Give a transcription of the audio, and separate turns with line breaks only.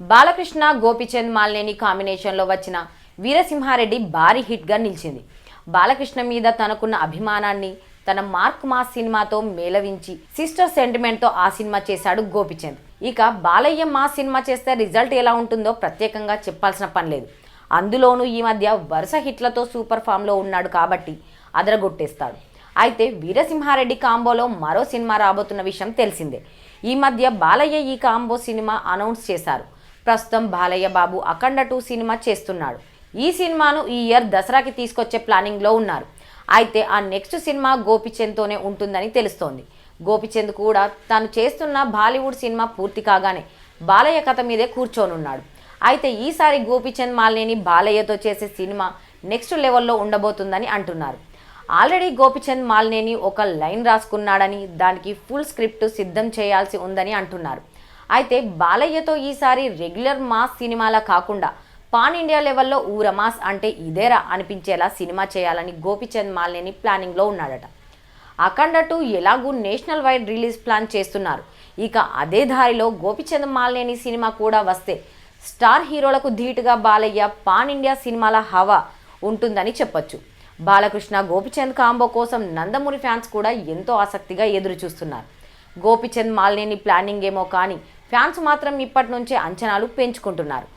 బాలకృష్ణ గోపిచంద్ మాల్నేని కాంబినేషన్లో వచ్చిన వీరసింహారెడ్డి భారీ హిట్గా నిలిచింది. బాలకృష్ణ మీద తనకున్న అభిమానాన్ని తన మార్క్ మాస్ సినిమాతో మేళవించి సిస్టర్ సెంటిమెంట్తో ఆ సినిమా చేశాడు గోపిచంద్. ఇక బాలయ్య మా సినిమా చేస్తే రిజల్ట్ ఎలా ఉంటుందో ప్రత్యేకంగా చెప్పాల్సిన పని లేదు. అందులోనూ ఈ మధ్య వరుస హిట్లతో సూపర్ ఫామ్లో ఉన్నాడు కాబట్టి అదరగొట్టేస్తాడు. అయితే వీరసింహారెడ్డి కాంబోలో మరో సినిమా రాబోతున్న విషయం తెలిసిందే. ఈ మధ్య బాలయ్య ఈ కాంబో సినిమా అనౌన్స్ చేశారు. ప్రస్తుతం బాలయ్య బాబు అఖండ టూ సినిమా చేస్తున్నాడు. ఈ సినిమాను ఈ ఇయర్ దసరాకి తీసుకొచ్చే ప్లానింగ్లో ఉన్నారు. అయితే ఆ నెక్స్ట్ సినిమా గోపిచంద్తోనే ఉంటుందని తెలుస్తోంది. గోపిచంద్ కూడా తాను చేస్తున్న బాలీవుడ్ సినిమా పూర్తి కాగానే బాలయ్య కథ మీదే కూర్చోనున్నాడు. అయితే ఈసారి గోపిచంద్ మాలినేని బాలయ్యతో చేసే సినిమా నెక్స్ట్ లెవెల్లో ఉండబోతుందని అంటున్నారు. ఆల్రెడీ గోపిచంద్ మాలినేని ఒక లైన్ రాసుకున్నాడని దానికి ఫుల్ స్క్రిప్ట్ సిద్ధం చేయాల్సి ఉందని అంటున్నారు. అయితే బాలయ్యతో ఈసారి రెగ్యులర్ మాస్ సినిమాలా కాకుండా పాన్ ఇండియా లెవెల్లో ఊర మాస్ అంటే ఇదేరా అనిపించేలా సినిమా చేయాలని గోపిచంద్ మాలినేని ప్లానింగ్లో ఉన్నాడట. అఖండ టూ ఎలాగూ నేషనల్ వైడ్ రిలీజ్ ప్లాన్ చేస్తున్నారు. ఇక అదే దారిలో గోపిచంద్ మాలినేని సినిమా కూడా వస్తే స్టార్ హీరోలకు ధీటుగా బాలయ్య పాన్ ఇండియా సినిమాల హవా ఉంటుందని చెప్పొచ్చు. బాలకృష్ణ గోపిచంద్ కాంబో కోసం నందమూరి ఫ్యాన్స్ కూడా ఎంతో ఆసక్తిగా ఎదురు చూస్తున్నారు గోపిచంద్ మాలినేని ప్లానింగ్ ఏమో కానీ ఫ్యాన్స్ మాత్రం ఇప్పటి నుంచే అంచనాలు పెంచుకుంటున్నారు.